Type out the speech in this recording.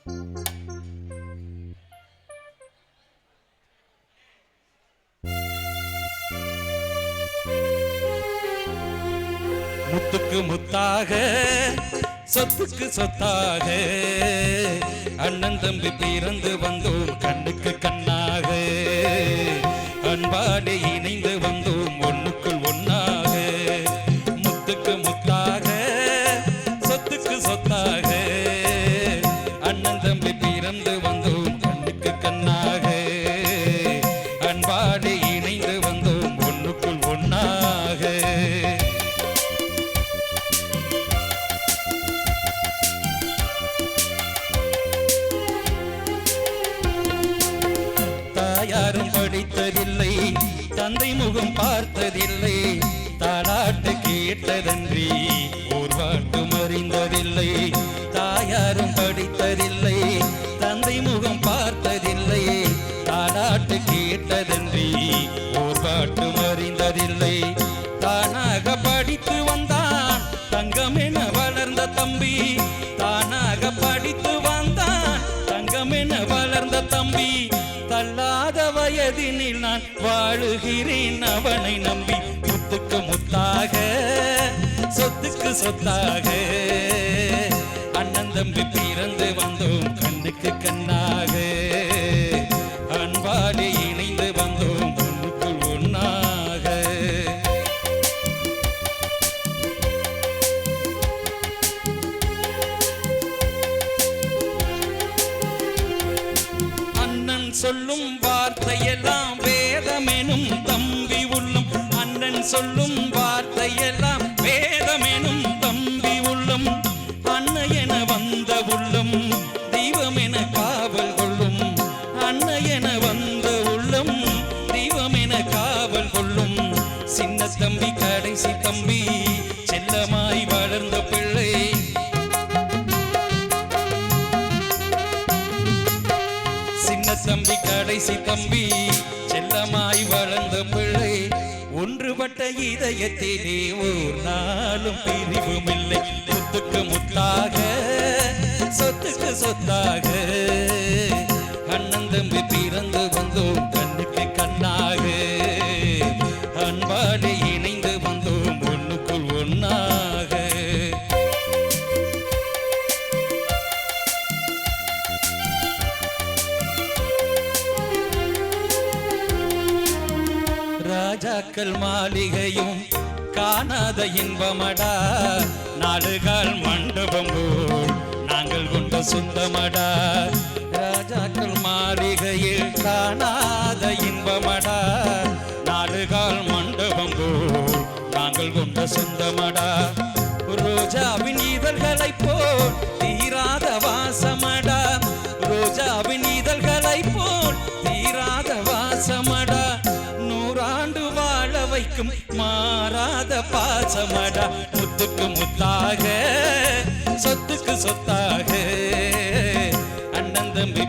முத்துக்கு முத்தாக சொத்துக்கு சொத்தாக. அண்ணன் தம்பி பிறந்து வந்தோம் கண்ணுக்கு கண்ணாக. அன்பாடு இணைந்து வந்தோம் ஒன்று தந்தை முகம் பார்த்ததில்லை. தாலாட்டு கேட்டதன்றி ஓர் வாட்டும் அறிந்ததில்லை தாயாரும் படித்ததில்லை. தந்தை முகம் பார்த்ததில்லை. தாலாட்டு கேட்டதன்றி ஓர் பாட்டும் அறிந்ததில்லை தானாக படித்து வந்தான் தங்கமென வளர்ந்த தம்பி. தானாக படித்து வந்தான் தங்கமென வளர்ந்த தம்பி. வயதினில் நான் வாழுகிறேன் அவனை நம்பி முத்துக்கு முத்தாக சொத்துக்கு சொத்தாக. அண்ணன் தம்பி பிறந்து வந்தோம் கண்ணுக்கு கண்ணாக. அன்பாடி அண்ணன் சொல்லும் வார்த்தையெல்லாம் வேதமெனும் தம்பி உள்ளம். அண்ணன் சொல்லும் வார்த்தையெல்லாம் வேதமெனும் தம்பி உள்ளம். அன்னையென வந்த உள்ளம் தெய்வமென காவல் கொள்ளும். அன்னையென வந்த உள்ளம் தெய்வமென காவல் கொள்ளும். சின்ன தம்பி கடைசி தம்பி செல்லமாய் வளர்ந்த சின்ன தம்பி கடைசி தம்பி செல்லமாய் வளர்ந்த பிள்ளை. ஒன்றுபட்ட இதயத்திலே ஓர் நாளும் பிரிவும் இல்லை முத்துக்கு முத்தாக சொத்துக்கு சொத்தாக. ராஜாக்கள் மாளிகையும் காணாத இன்பமடா. நாடுகால் மண்டபம் போல் நாங்கள் கொண்ட சொந்தமடா. ராஜாக்கள் மாளிகையில் காணாத இன்பமடா. நாடுகால் மண்டபம் போல் நாங்கள் கொண்ட சொந்தமடா. ரோஜாவின் வைக்கும் மாறாத பாசமடா. முத்துக்கு முத்தாக சொத்துக்கு சொத்தாக. அண்ணன் தம்பி